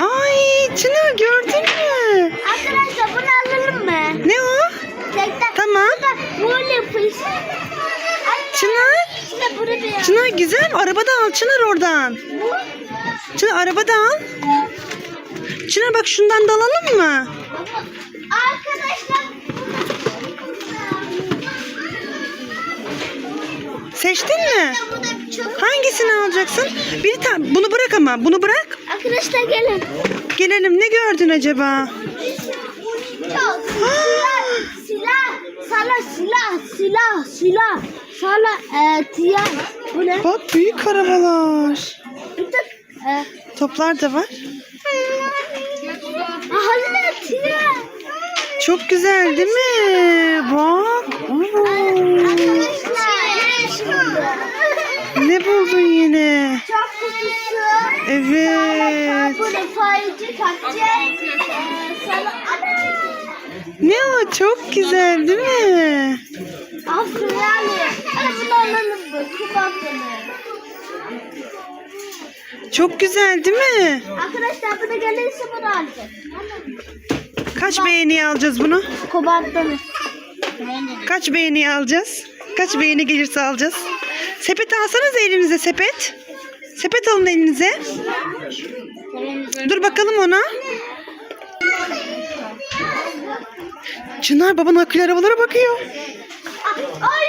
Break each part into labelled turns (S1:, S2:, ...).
S1: Ay Çınar gördün mü?
S2: Arkadaşlar bunu alalım mı?
S1: Ne o? Tamam.
S2: Böyle.
S1: Çınar.
S2: İşte
S1: Çınar güzel mi? Arabada al Çınar oradan. Çınar arabada al. Çınar bak şundan da alalım mı?
S2: Arkadaşlar.
S1: Seçtin mi?
S2: Bu da çok.
S1: Hangisini alacaksın? Bir tane bunu bırak ama bunu bırak.
S2: Arkadaşlar gelin.
S1: Gelelim ne gördün acaba?
S2: Çok. silah, silah, sana silah, silah, silah, sana e, tiyar. Bu ne?
S1: Bak büyük arabalar.
S2: Bir e,
S1: Toplar da var.
S2: tiyar.
S1: Çok güzel değil mi? Bak. Oo. Ne buldun yine?
S2: Çok kutusu.
S1: Evet.
S2: Bu ne takacak.
S1: O? Çok güzel değil mi?
S2: Aferin bunu alalım? Kubatını.
S1: Çok güzel değil mi?
S2: Arkadaşlar bu da gelirse bunu alacağız.
S1: Kaç beğeni alacağız bunu?
S2: Kubatını.
S1: Kaç beğeni alacağız? Kaç beğeni gelirse alacağız. Sepet alsanız elinize sepet. Sepet alın elinize. Dur bakalım ona. Çınar baban akülü arabalara bakıyor.
S2: Ay!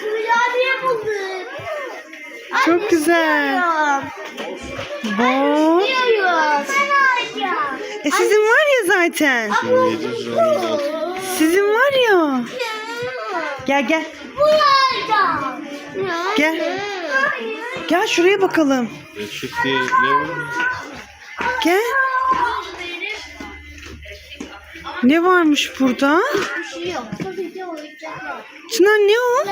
S2: Süryaniye buldum.
S1: Çok güzel. Bak.
S2: Diyorum. Ben alacağım.
S1: E sizin var ya zaten. Sizin var ya. Gel gel. Gel. Gel şuraya bakalım.
S3: Diye ne var?
S1: Gel. Ne varmış burada?
S2: Şey.
S1: Çınar ne o?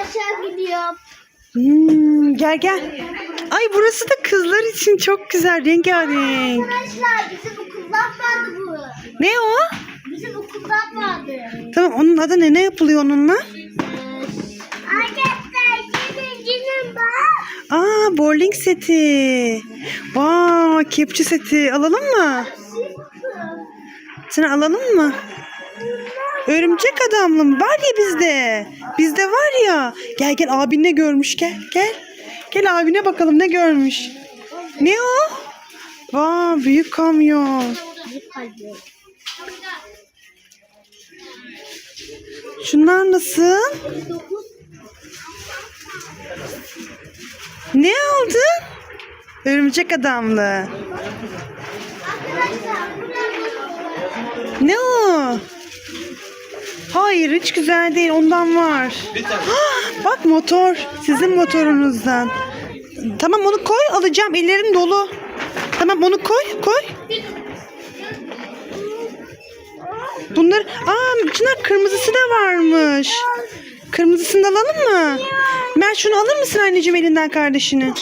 S1: Hmm, gel gel. Ay burası da kızlar için çok güzel rengarenk.
S2: Arkadaşlar bizim okuldan vardı bu.
S1: Ne o?
S2: Bizim okuldan vardı.
S1: Tamam onun adı ne? Ne yapılıyor onunla? Aa bowling seti. Vay kepçe seti alalım mı? Sana alalım mı? Örümcek adamlı mı? Var ya bizde. Bizde var ya. Gel gel abin ne görmüş gel gel. Gel abine bakalım ne görmüş. Ne o? Vay büyük kamyon. Şunlar nasıl? Ne aldın? Örümcek adamlı. Ne o? Hayır hiç güzel değil ondan var. Bak motor sizin motorunuzdan. Tamam onu koy alacağım ellerim dolu. Tamam onu koy koy. Bunlar aa Çınar kırmızısı da varmış. Kırmızısını da alalım mı? Mer şunu alır mısın anneciğim elinden kardeşini?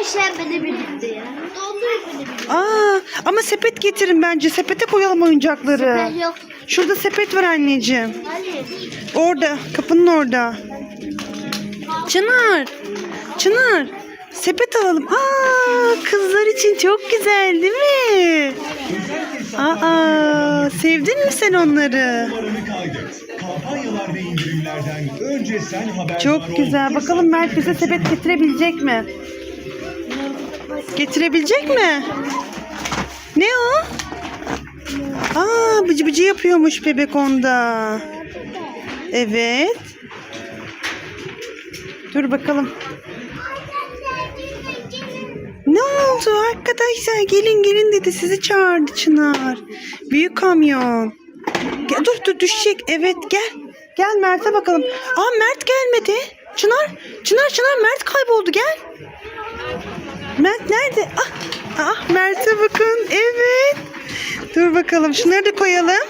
S2: Eşeğim beni birlikte ya. Dolduruyor beni birlikte.
S1: Aa ama sepet getirin bence. Sepete koyalım oyuncakları.
S2: Ben yok.
S1: Şurada sepet var anneciğim.
S2: Hayır.
S1: Orada, kapının orada. Çınar, Çınar. Sepet alalım. Aa, kızlar için çok güzel değil mi? Aa, sevdin mi sen onları?
S4: Numaranı kaydet. Kampanyalar ve indirimlerden önce sen haberdar
S1: Çok güzel. Bakalım Mert bize sepet getirebilecek mi? Getirebilecek mi? Ne o? Aa, bıcı bıcı yapıyormuş bebek onda. Evet. Dur bakalım. Ne oldu arkadaşlar? Gelin gelin dedi. Sizi çağırdı Çınar. Büyük kamyon. Gel, dur dur düşecek. Evet gel. Gel Mert'e bakalım. Aa Mert gelmedi. Çınar. Çınar Çınar Mert kayboldu gel. Mert nerede? Ah, ah Mert'e bakın. Evet. Dur bakalım şunları da koyalım.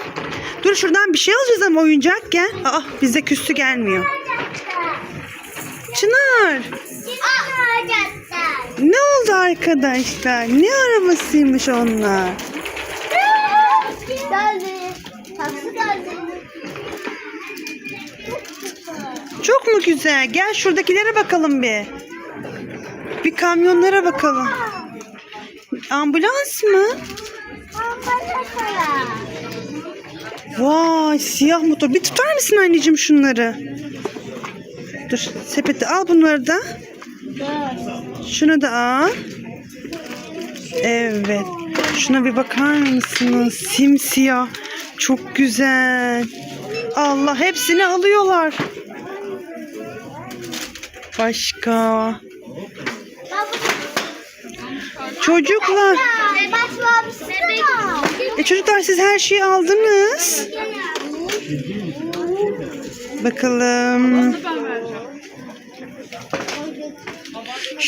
S1: Dur şuradan bir şey alacağız ama oyuncak gel. Aa bize küstü gelmiyor. Çınar.
S2: Arkadaşlar.
S1: Ne oldu arkadaşlar? Ne arabasıymış onlar?
S2: Geldi. Taksi geldi.
S1: Çok mu güzel? Gel şuradakilere bakalım bir. Bir kamyonlara bakalım. Ambulans mı? Vay siyah motor. Bir tutar mısın anneciğim şunları? Dur sepeti al bunları da. Şunu da al. Evet. Şuna bir bakar mısınız? Simsiyah. Çok güzel. Allah hepsini alıyorlar. Başka. Çocuklar. E çocuklar siz her şeyi aldınız. Bakalım.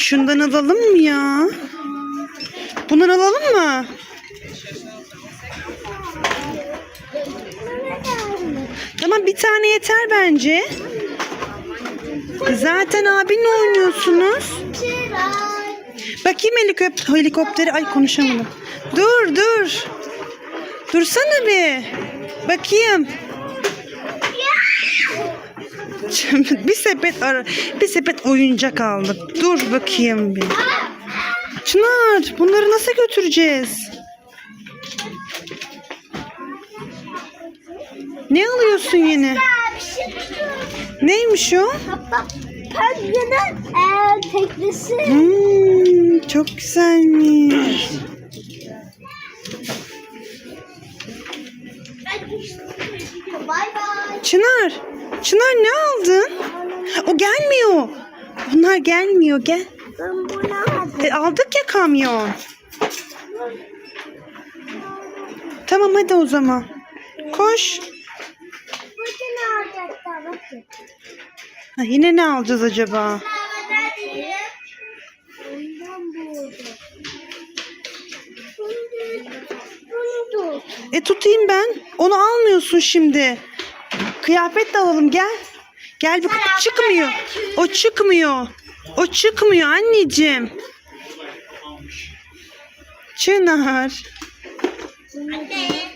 S1: Şundan alalım mı ya? Bundan alalım mı? Tamam bir tane yeter bence. Zaten abinle oynuyorsunuz. Bakayım helikop helikopteri. Ay konuşamadım. Dur dur. Dursana bir. Bakayım. Bir sepet ara, bir sepet oyuncak aldık. Dur bakayım bir. Çınar, bunları nasıl götüreceğiz? Ne alıyorsun yine? Neymiş o?
S2: Penguin'in teknesi.
S1: Hmm, çok güzelmiş.
S2: Bay bay.
S1: Çınar, Çınar ne aldın? O gelmiyor. Onlar gelmiyor, gel.
S2: Ben bunu aldım.
S1: E, aldık ya kamyon. Tamam hadi o zaman. Koş.
S2: Bunu alacaklar bakın.
S1: Ha, yine ne alacağız acaba? E tutayım ben. Onu almıyorsun şimdi. Kıyafet de alalım gel. Gel bak çıkmıyor. O çıkmıyor. O çıkmıyor anneciğim. Çınar.
S2: Anne.